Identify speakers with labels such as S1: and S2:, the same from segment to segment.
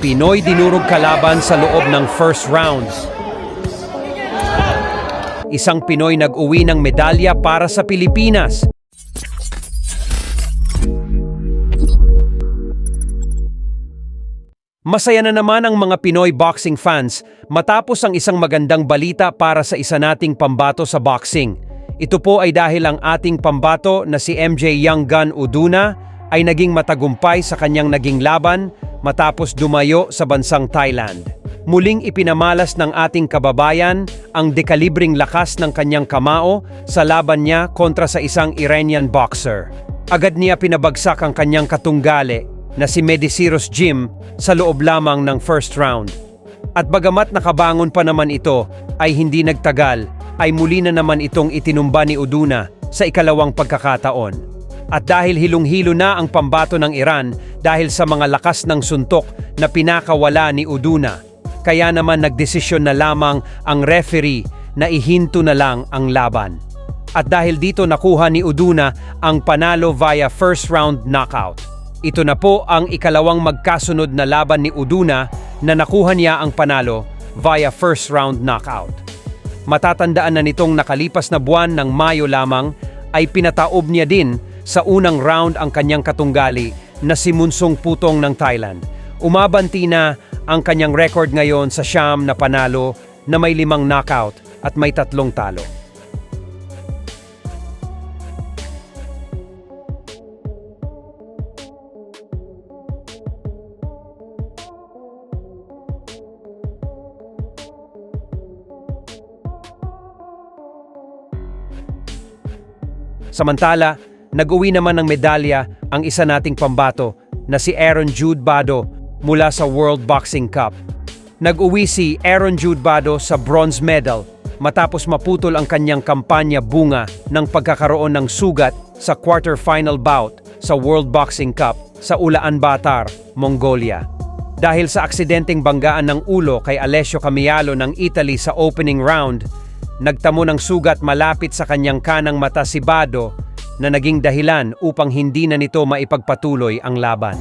S1: Pinoy dinurog kalaban sa loob ng first round. Isang Pinoy nag-uwi ng medalya para sa Pilipinas. Masaya na naman ang mga Pinoy boxing fans matapos ang isang magandang balita para sa isa nating pambato sa boxing. Ito po ay dahil ang ating pambato na si MJ Young Gun Uduna ay naging matagumpay sa kanyang naging laban matapos dumayo sa bansang Thailand. Muling ipinamalas ng ating kababayan ang dekalibring lakas ng kanyang kamao sa laban niya kontra sa isang Iranian boxer. Agad niya pinabagsak ang kanyang katunggali na si Mediciros Jim sa loob lamang ng first round. At bagamat nakabangon pa naman ito, ay hindi nagtagal, ay muli na naman itong itinumba ni Uduna sa ikalawang pagkakataon. At dahil hilong-hilo na ang pambato ng Iran dahil sa mga lakas ng suntok na pinakawala ni Uduna, kaya naman nagdesisyon na lamang ang referee na ihinto na lang ang laban. At dahil dito nakuha ni Uduna ang panalo via first round knockout. Ito na po ang ikalawang magkasunod na laban ni Uduna na nakuha niya ang panalo via first round knockout. Matatandaan na nitong nakalipas na buwan ng Mayo lamang ay pinataob niya din sa unang round ang kanyang katunggali na si Munsong Putong ng Thailand. Umabanti na ang kanyang record ngayon sa siyam na panalo na may limang knockout at may tatlong talo. Samantala, nag-uwi naman ng medalya ang isa nating pambato na si Aaron Jude Bado mula sa World Boxing Cup. Nag-uwi si Aaron Jude Bado sa bronze medal matapos maputol ang kanyang kampanya bunga ng pagkakaroon ng sugat sa quarter-final bout sa World Boxing Cup sa Ulaanbaatar, Mongolia. Dahil sa aksidenteng banggaan ng ulo kay Alessio Camialo ng Italy sa opening round, nagtamo ng sugat malapit sa kanyang kanang mata si Bado na naging dahilan upang hindi na nito maipagpatuloy ang laban.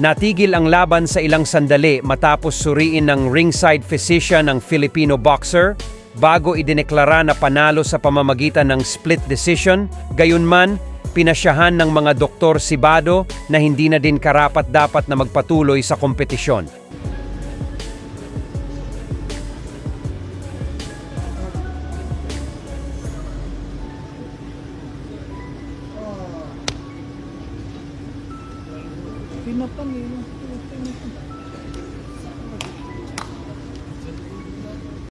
S1: Natigil ang laban sa ilang sandali matapos suriin ng ringside physician ng Filipino boxer bago idineklara na panalo sa pamamagitan ng split decision, gayunman pinasyahan ng mga doktor si Bado na hindi na din karapat dapat na magpatuloy sa kompetisyon. Pinapangilan. Pinapangilan.